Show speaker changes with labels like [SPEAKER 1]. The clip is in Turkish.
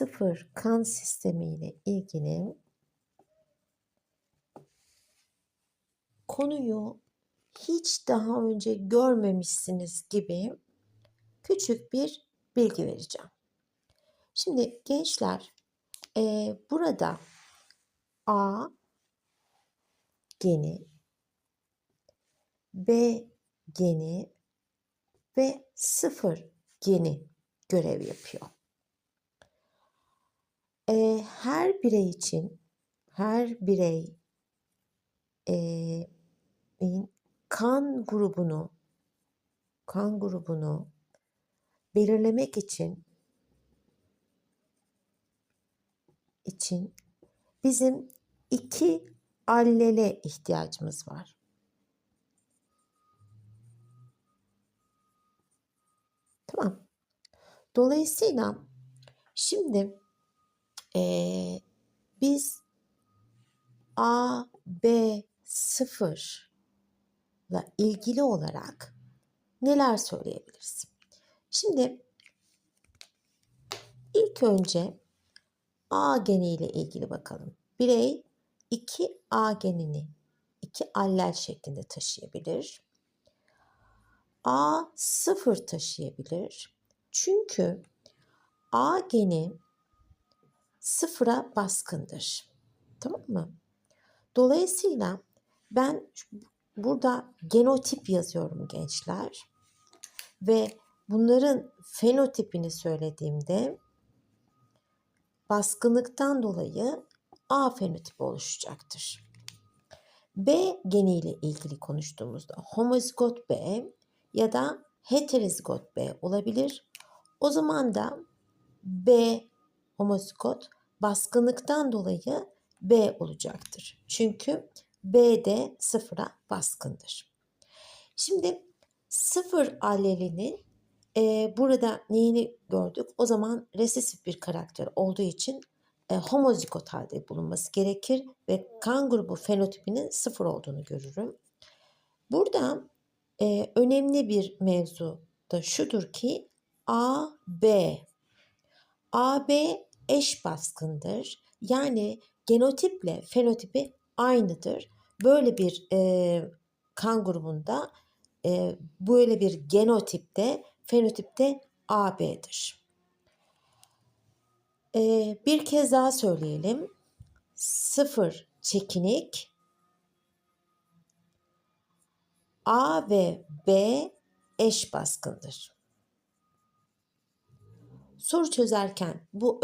[SPEAKER 1] sıfır kan sistemiyle ilgili konuyu hiç daha önce görmemişsiniz gibi küçük bir bilgi vereceğim. Şimdi gençler eee, burada A geni, B geni ve sıfır geni görev yapıyor. Her birey için her birey in- kan grubunu kan grubunu belirlemek için için bizim iki allele ihtiyacımız var. Tamam. Dolayısıyla şimdi eee, biz A, B, 0 ile ilgili olarak neler söyleyebiliriz? Şimdi ilk önce A geniyle ilgili bakalım. Birey iki A genini iki allel şeklinde taşıyabilir. A sıfır taşıyabilir. Çünkü A geni sıfıra baskındır. Tamam mı? Dolayısıyla ben burada genotip yazıyorum gençler. Ve bunların fenotipini söylediğimde baskınlıktan dolayı A fenotipi oluşacaktır. B geniyle ilgili konuştuğumuzda homozigot B ya da heterozigot B olabilir. O zaman da B homozigot baskınlıktan dolayı B olacaktır. Çünkü B de sıfıra baskındır. Şimdi sıfır allelinin e, burada neyini gördük? O zaman resesif bir karakter olduğu için e, homozigot halde bulunması gerekir ve kan grubu fenotipinin sıfır olduğunu görürüm. Burada e, önemli bir mevzu da şudur ki A, B. AB eş baskındır. Yani genotiple fenotipi aynıdır. Böyle bir e, kan grubunda e, böyle bir genotipte fenotipte AB'dir. E, bir kez daha söyleyelim. Sıfır çekinik A ve B eş baskındır. Soru çözerken bu